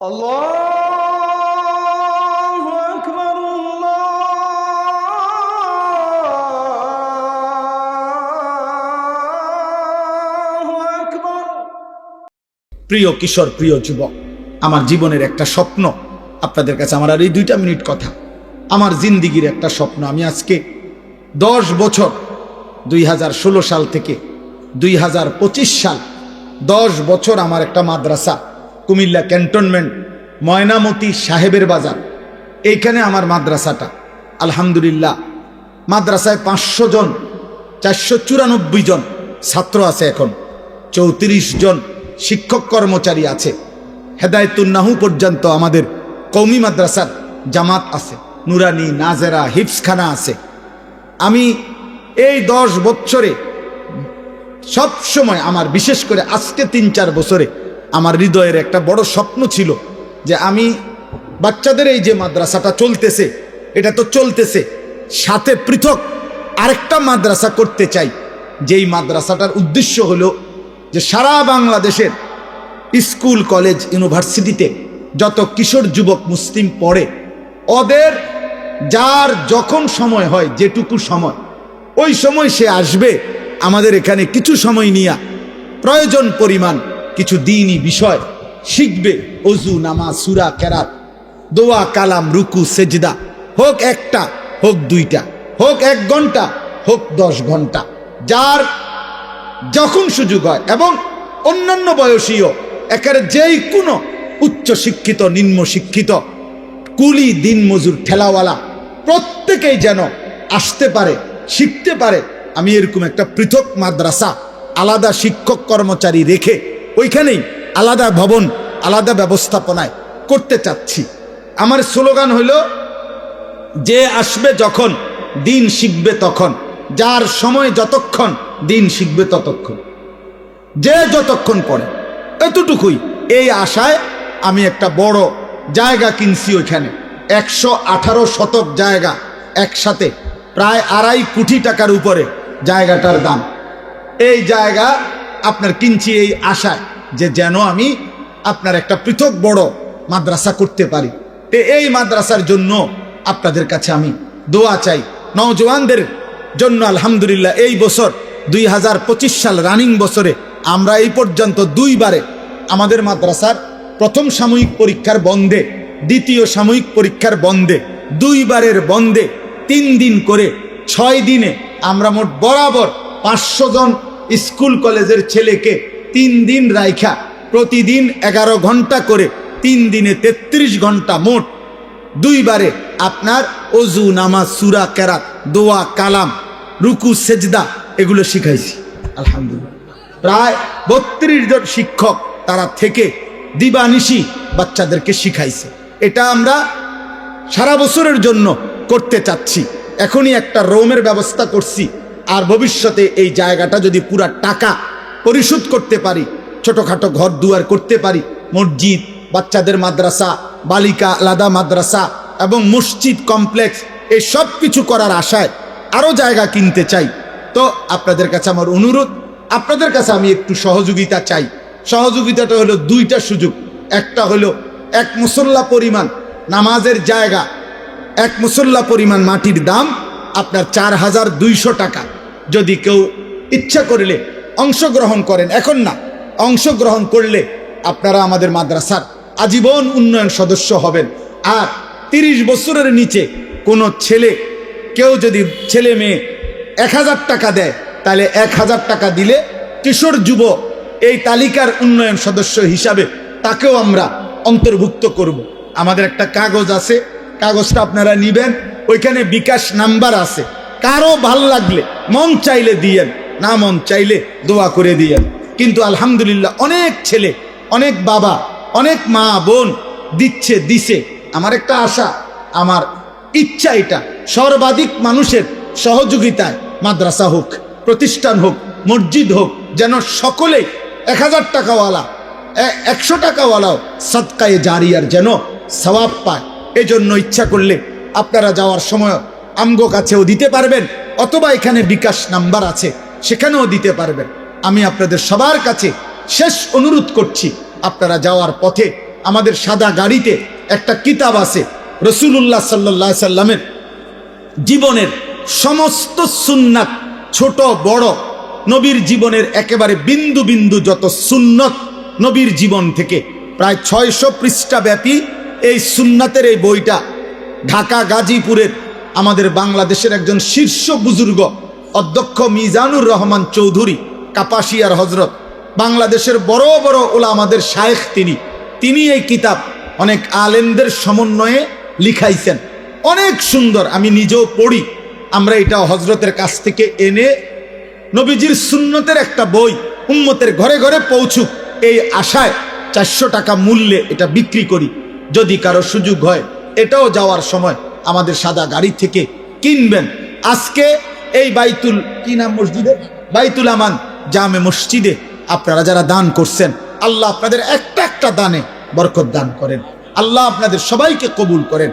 الله أكبر الله أكبر প্রিয় কিশোর প্রিয় যুবক আমার জীবনের একটা স্বপ্ন আপনাদের কাছে আমার আর এই দুইটা মিনিট কথা আমার জিন্দিগির একটা স্বপ্ন আমি আজকে দশ বছর দুই সাল থেকে দুই সাল দশ বছর আমার একটা মাদ্রাসা কুমিল্লা ক্যান্টনমেন্ট, ময়নামতি সাহেবের বাজার। এইখানে আমার মাদ্রাসাটা। আলহামদুলিল্লাহ। মাদ্রাসায় পাঁচশো জন, চারশো চুরানব্বই জন ছাত্র আছে এখন। চৌত্রিশ জন শিক্ষক কর্মচারী আছে। হেদায়তুন্নাহু পর্যন্ত আমাদের কৌমি মাদ্রাসার জামাত আছে। নুরানি, নাজেরা হিপসখানা আছে। আমি এই দশ বছরে সব সময় আমার, বিশেষ করে আজকে তিন চার বছরে আমার হৃদয়ের একটা বড় স্বপ্ন ছিল যে আমি বাচ্চাদের এই যে মাদ্রাসাটা চলতেছে, এটা তো চলতেছে, সাথে পৃথক আরেকটা মাদ্রাসা করতে চাই। যেই মাদ্রাসাটার উদ্দেশ্য হলো যে সারা বাংলাদেশের স্কুল, কলেজ, ইউনিভার্সিটিতে যত কিশোর, যুবক, মুসলিম পড়ে, ওদের যার যখন সময় হয়, যেটুকু সময়, ওই সময় সে আসবে, আমাদের এখানে কিছু সময় নিয়া প্রয়োজন পরিমাণ কিছু দিনই বিষয়। শিখবে অজু, নামাজ, সুরা, কেরাত। দোয়া, কালাম, রুকু, সেজদা। হোক একটা, হোক দুইটা। হোক এক ঘণ্টা, হোক দশ ঘণ্টা। যার যখন সুযোগ হয় এবং অন্যান্য বয়সীও, একেবারে যেই কোনো উচ্চ শিক্ষিত, নিম্ন শিক্ষিত, কুলি, দিন মজুর, ঠেলাওয়ালা, প্রত্যেকেই যেন আসতে পারে, শিখতে পারে, আমি এরকম একটা পৃথক মাদ্রাসা, আলাদা শিক্ষক কর্মচারী রেখে ওইখানেই আলাদা ভবন, আলাদা ব্যবস্থাপনায় করতে চাচ্ছি। আমার স্লোগান হইল, যে আসবে যখন, দিন শিখবে তখন। যার সময় যতক্ষণ, দিন শিখবে ততক্ষণ। যে যতক্ষণ পড়ে এতটুকুই। এই আশায় আমি একটা বড় জায়গা কিনছি ওইখানে। একশো আঠারো শতক জায়গা একসাথে, প্রায় আড়াই কোটি টাকার উপরে জায়গাটার দাম। এই জায়গা আপনার কিনছি এই আশায়। যে যেন আমি আপনার একটা পৃথক বড় মাদ্রাসা করতে পারি। তো এই মাদ্রাসার জন্য আপনাদের কাছে আমি দোয়া চাই। নওজওয়ানদের জন্য আলহামদুলিল্লাহ এই বছর দুই হাজার পঁচিশ সাল রানিং বছরে আমরা এই পর্যন্ত দুইবারে আমাদের মাদ্রাসার প্রথম সাময়িক পরীক্ষার বন্ধে, দ্বিতীয় সাময়িক পরীক্ষার বন্ধে, দুইবারের বন্ধে তিন দিন করে ছয় দিনে আমরা মোট বরাবর পাঁচশো জন স্কুল কলেজের ছেলেকে তিন দিন রাইখা, প্রতিদিন এগারো ঘণ্টা করে, তিন দিনে ৩৩ ঘণ্টা মোট। দুইবারে আপনার অজু, নামাজ, সুরা, কেরাত, দোয়া, কালাম, রুকু, সেজদা, এগুলো শিখাইছি। আলহামদুলিল্লাহ। প্রায় বত্রিশ জন শিক্ষক তারা থেকে দিবানিশি বাচ্চাদেরকে শিখাইছে। এটা আমরা সারা বছরের জন্য করতে চাচ্ছি। এখনই একটা রোমের ব্যবস্থা করছি। আর ভবিষ্যতে এই জায়গাটা যদি পুরা টাকা পরিশোধ করতে পারি, ছোটোখাটো ঘর দুয়ার করতে পারি, মসজিদ, বাচ্চাদের মাদ্রাসা, বালিকা, আলাদা মাদ্রাসা এবং মসজিদ কমপ্লেক্স, এই সব কিছু করার আশায় আরও জায়গা কিনতে চাই। তো আপনাদের কাছে আমার অনুরোধ, আপনাদের কাছে আমি একটু সহযোগিতা চাই। সহযোগিতাটা হলো দুইটা সুযোগ। একটা হলো এক মুসল্লা পরিমাণ নামাজের জায়গা, এক মুসল্লা পরিমাণ মাটির দাম, আপনার চার হাজার দুইশো টাকা। যদি কেউ ইচ্ছা করলে অংশগ্রহণ করেন। এখন না, অংশগ্রহণ করলে আপনারা আমাদের মাদ্রাসার আজীবন উন্নয়ন সদস্য হবেন। আর তিরিশ বছরের নিচে কোনো ছেলে, কেউ যদি ছেলে মেয়ে এক হাজার টাকা দেয়, তাহলে এক হাজার টাকা দিলে কিশোর যুব এই তালিকার উন্নয়ন সদস্য হিসাবে তাকেও আমরা অন্তর্ভুক্ত করব। আমাদের একটা কাগজ আছে, কাগজটা আপনারা নিবেন। ওইখানে বিকাশ নাম্বার আছে। কারও ভালো লাগলে, মন চাইলে দিয়েন। না মন চাইলে দোয়া করে দিয়েন। কিন্তু আলহামদুলিল্লাহ অনেক ছেলে, অনেক বাবা, অনেক মা বোন দিচ্ছে, দিছে। আমার একটা আশা, আমার ইচ্ছা এটা। সর্বাধিক মানুষের সহযোগিতায় মাদ্রাসা হোক, প্রতিষ্ঠান হোক, মসজিদ হোক, যেন সকলে এক হাজার টাকাওয়ালা একশো টাকাওয়ালাও সৎকায়ে জারিয়ার যেন সওয়াব পায়। এজন্য ইচ্ছা করলে আপনারা যাওয়ার সময় আমগো কাছেও দিতে পারবেন, অথবা এখানে বিকাশ নাম্বার আছে। সেখানেও দিতে পারবেন। আমি আপনাদের সবার কাছে শেষ অনুরোধ করছি, আপনারা যাওয়ার পথে আমাদের সাদা গাড়িতে একটা কিতাব আছে রসুল্লাহ সাল্লাহ সাল্লামের জীবনের সমস্ত সুন্নাত, ছোট, বড়, নবীর জীবনের একেবারে বিন্দু বিন্দু যত সুন্নত নবীর জীবন থেকে প্রায় ছয়শো পৃষ্ঠা ব্যাপী এই সুন্নাতের এই বইটা ঢাকা গাজীপুরের আমাদের বাংলাদেশের একজন শীর্ষ বুজুর্গ অধ্যক্ষ মিজানুর রহমান চৌধুরী, কাপাসিয়ার হজরত বাংলাদেশের বড় বড় ওলা আমাদের শায়েখ তিনি। তিনি এই কিতাব অনেক আলেমদের সমন্বয়ে লিখাইছেন। অনেক সুন্দর, আমি নিজেও পড়ি। আমরা এটা হজরতের কাছ থেকে এনে নবীজির সুন্নতের একটা বই উম্মতের ঘরে ঘরে পৌঁছুক, এই আশায় চারশো টাকা মূল্যে এটা বিক্রি করি। যদি কারও সুযোগ হয়, এটাও যাওয়ার সময় আমাদের সাদা গাড়ি থেকে কিনবেন। আজকে এই বাইতুল, কি নাম মসজিদে বাইতুল আমান, জামে মসজিদে আপনারা যারা দান করছেন, আল্লাহ আপনাদের একটা একটা দানে বরকত দান করেন। আল্লাহ আপনাদের সবাইকে কবুল করেন।